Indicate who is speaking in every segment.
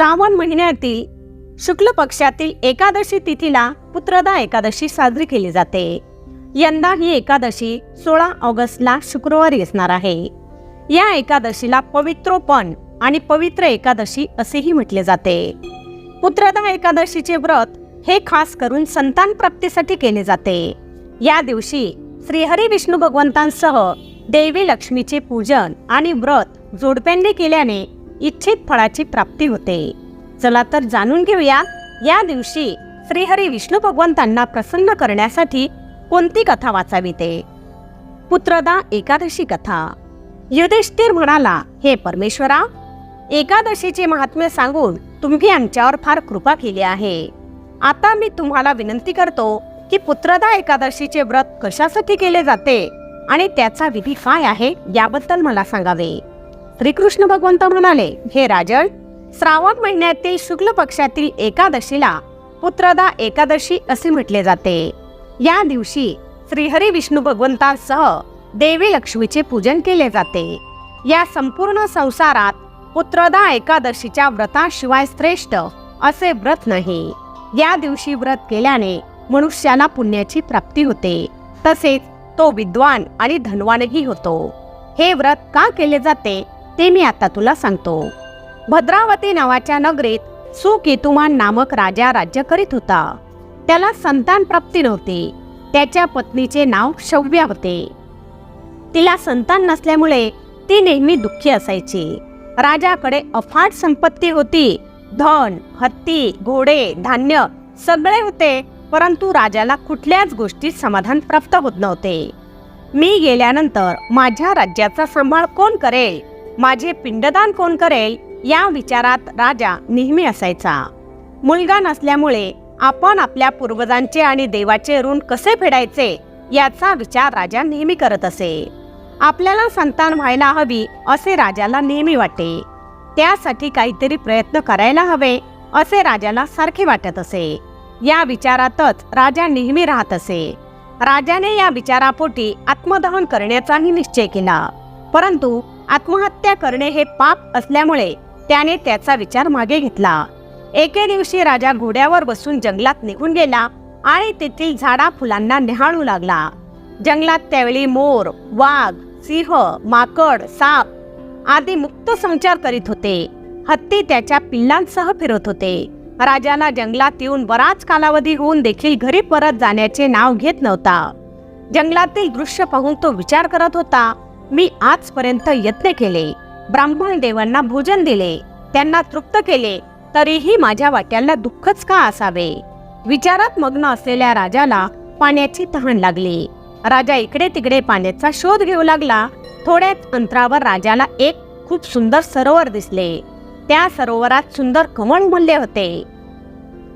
Speaker 1: श्रावण महिन्यातील शुक्ल पक्षातील एकादशी तिथीला पुत्रदा एकादशी साजरी केली जाते. यंदा ही एकादशी सोळा ऑगस्टला शुक्रवारी असणार आहे. या एकादशीला पवित्रोपण आणि पवित्र एकादशी असेही म्हटले जाते. पुत्रदा एकादशीचे व्रत हे खास करून संतान प्राप्तीसाठी केले जाते. या दिवशी श्रीहरी विष्णू भगवंतांसह देवी लक्ष्मीचे पूजन आणि व्रत जोडप्यांनी केल्याने इच्छित फळाची प्राप्ती होते. चला तर जाणून घेऊया या दिवशी श्रीहरी विष्णू भगवंतांना प्रसन्न करण्यासाठी कोणती कथा वाचावी ते? पुत्रदा एकादशी कथा. युधिष्ठिर म्हणाला हे परमेश्वरा एकादशीचे महात्म्य सांगून तुम्ही आमच्यावर फार कृपा केली आहे. आता मी तुम्हाला विनंती करतो की पुत्रदा एकादशीचे व्रत कशासाठी केले जाते आणि त्याचा विधी काय आहे याबद्दल मला सांगावे. श्रीकृष्ण भगवंत म्हणाले हे राजन श्रावण महिन्यातील शुक्ल पक्षातील एकादशीला पुत्रदा एकादशी असे म्हटले जाते. या दिवशी श्रीहरी विष्णू भगवंतांसह देवी लक्ष्मीचे पूजन केले जाते. या संपूर्ण संसारात पुत्रदा एकादशीच्या व्रताशिवाय श्रेष्ठ असे व्रत नाही. या दिवशी व्रत केल्याने मनुष्याला पुण्याची प्राप्ती होते. तसेच तो विद्वान आणि धनवानही होतो. हे व्रत का केले जाते ते मी आता तुला सांगतो. भद्रावती नावाच्या नगरीत सुकेतुमान नामक राजा राज्य करीत होता. त्याला संतान प्राप्ती नव्हती. त्याच्या पत्नीचे नाव शव्या होते. तिला संतान नसल्यामुळे ती नेहमी दुःखी असायची. राजाकडे अफाट संपत्ती होती. धन हत्ती घोडे धान्य सगळे होते परंतु राजाला कुठल्याच गोष्टीत समाधान प्राप्त होत नव्हते. मी गेल्यानंतर माझ्या राज्याचा सांभाळ कोण करेल? माझे पिंडदान कोण करेल? या विचारात राजा नेहमी असायचा. मुलगा नसल्यामुळे आपण आपल्या पूर्वजांचे आणि देवाचे ऋण कसे फेडायचे याचा विचार राजा नेहमी करत असे. आपल्याला संतान व्हायला हवी असे राजाला नेहमी वाटे. त्यासाठी काहीतरी प्रयत्न करायला हवे असे राजाला सारखे वाटत असे. या विचारातच राजा नेहमी राहत असे. राजाने या विचारापोटी आत्मदहन करण्याचाही निश्चय केला. परंतु आत्महत्या करणे हे पाप असल्यामुळे त्याने त्याचा विचार मागे घेतला. एके दिवशी राजा घोड्यावर बसून जंगलात निघून गेला आणि तेथील झाडा फुलांना निहाळू लागला. जंगलात त्यावेळी मोर वाघ सिंह माकड साप आदी मुक्त संचार करीत होते. हत्ती त्याच्या पिल्लांसह फिरत होते. राजाला जंगलात येऊन बराच कालावधी होऊन देखील घरी परत जाण्याचे नाव घेत नव्हता. जंगलातील दृश्य पाहून तो विचार करत होता मी आजपर्यंत यत्न केले. ब्राह्मण देवांना भोजन दिले. त्यांना तृप्त केले तरीही माझ्या वाट्याला दुःखच का असावे? विचारात मग्न असलेल्या राजाला पाण्याची तहान लागली. राजा इकडे तिकडे पाण्याचा शोध घेऊ लागला. थोड्याच अंतरावर राजाला एक खूप सुंदर सरोवर दिसले. त्या सरोवरात सुंदर कमळ उमलले होते.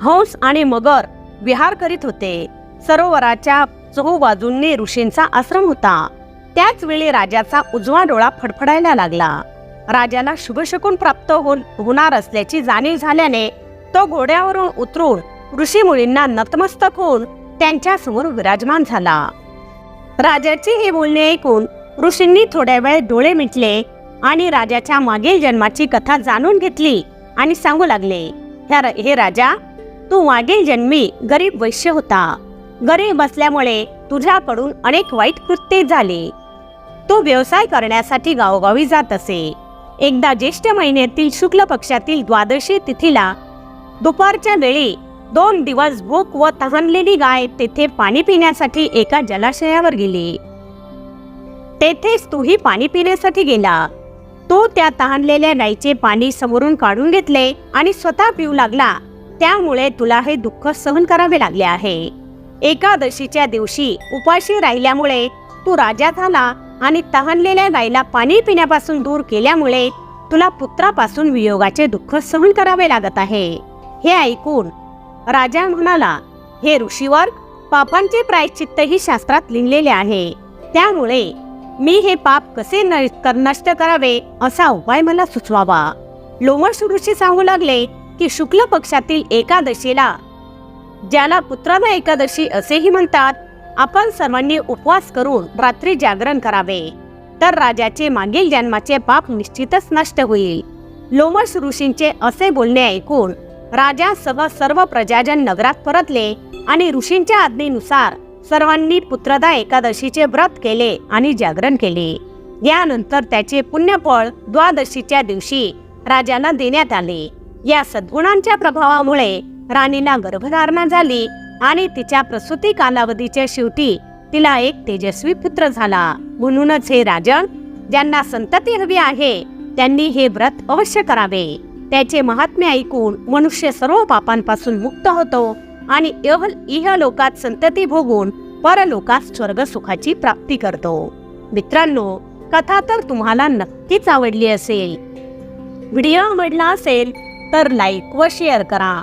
Speaker 1: हंस आणि मगर विहार करीत होते. सरोवराच्या चहूबाजूंनी ऋषींचा आश्रम होता. त्याच वेळी राजाचा उजवा डोळा फडफडायला लागला. राजाला शुभशकून प्राप्त होणार असल्याची जाणीव झाल्याने तो घोड्यावरून उतरून ऋषी मुलींना नतमस्तक होऊन त्यांच्यासमोर विराजमान झाला. राजाची हे बोलणे ऐकून ऋषींनी थोड्या वेळ डोळे मिटले आणि राजाच्या मागील जन्माची कथा जाणून घेतली आणि सांगू लागले "ह्या हे राजा तू मागील जन्मी गरीब वैश्य होता. गरीब असल्यामुळे तुझ्याकडून अनेक वाईट कृत्ये झाली. तो व्यवसाय करण्यासाठी गावोगावी जात असे. एकदा ज्येष्ठ महिन्यातील शुक्ल पक्षातील द्वादशी तिथीला दुपारच्या वेळी दोन दिवस भूक व तहानलेली गाय तेथे पाणी पिण्यासाठी एका जलाशयावर गेली. तेथेच तूही पाणी पिण्यासाठी गेला. तो त्या तहानलेल्या गायीचे पाणी समोरून काढून घेतले आणि स्वतः पिऊ लागला. त्यामुळे तुला हे दुःख सहन करावे लागले आहे. एकादशीच्या दिवशी उपाशी राहिल्यामुळे तू राजा झाला आणि तहानलेल्या गायीला पाणी पिण्यापासून दूर केल्यामुळे तुला पुत्रापासून वियोगाचे दुःख सहन करावे लागत आहे. हे ऐकून राजा म्हणाला हे ऋषीवर पापांचे प्रायश्चित्तही शास्त्रात लिहिलेले आहे. त्यामुळे मी हे पाप कसे न- नष्ट करावे असा उपाय मला सुचवावा. लोमश ऋषी सांगू लागले की शुक्ल पक्षातील एकादशीला ज्याला पुत्राना एकादशी असेही म्हणतात आपण सर्वांनी उपवास करून रात्री जागरण करावे. तर राजाचे मागील जन्माचे पाप निश्चितच नष्ट होईल. लोमश ऋषींचे असे बोलणे ऐकून राजासह सर्व प्रजाजन नगरात परतले आणि ऋषींच्या आज्ञेनुसार सर्वांनी पुत्रदा एकादशीचे व्रत केले आणि जागरण केले. यानंतर त्याचे पुण्यफळ द्वादशीच्या दिवशी राजाला देण्यात आले. या सद्गुणांच्या प्रभावामुळे राणीला गर्भधारणा झाली आणि तिच्या प्रसूती कालावधीच्या शेवटी तिला एक तेजस्वी पुत्र झाला. म्हणूनच हे राजन ज्यांना संतती हवी आहे त्यांनी हे व्रत अवश्य करावे. त्याचे महात्म्य ऐकून मनुष्य सर्व पापांपासून मुक्त होतो आणि इह इहलोकात संतती भोगून परलोकात स्वर्ग सुखाची प्राप्ती करतो. मित्रांनो कथा तर तुम्हाला नक्कीच आवडली असेल. व्हिडिओ आवडला असेल तर लाईक व शेअर करा.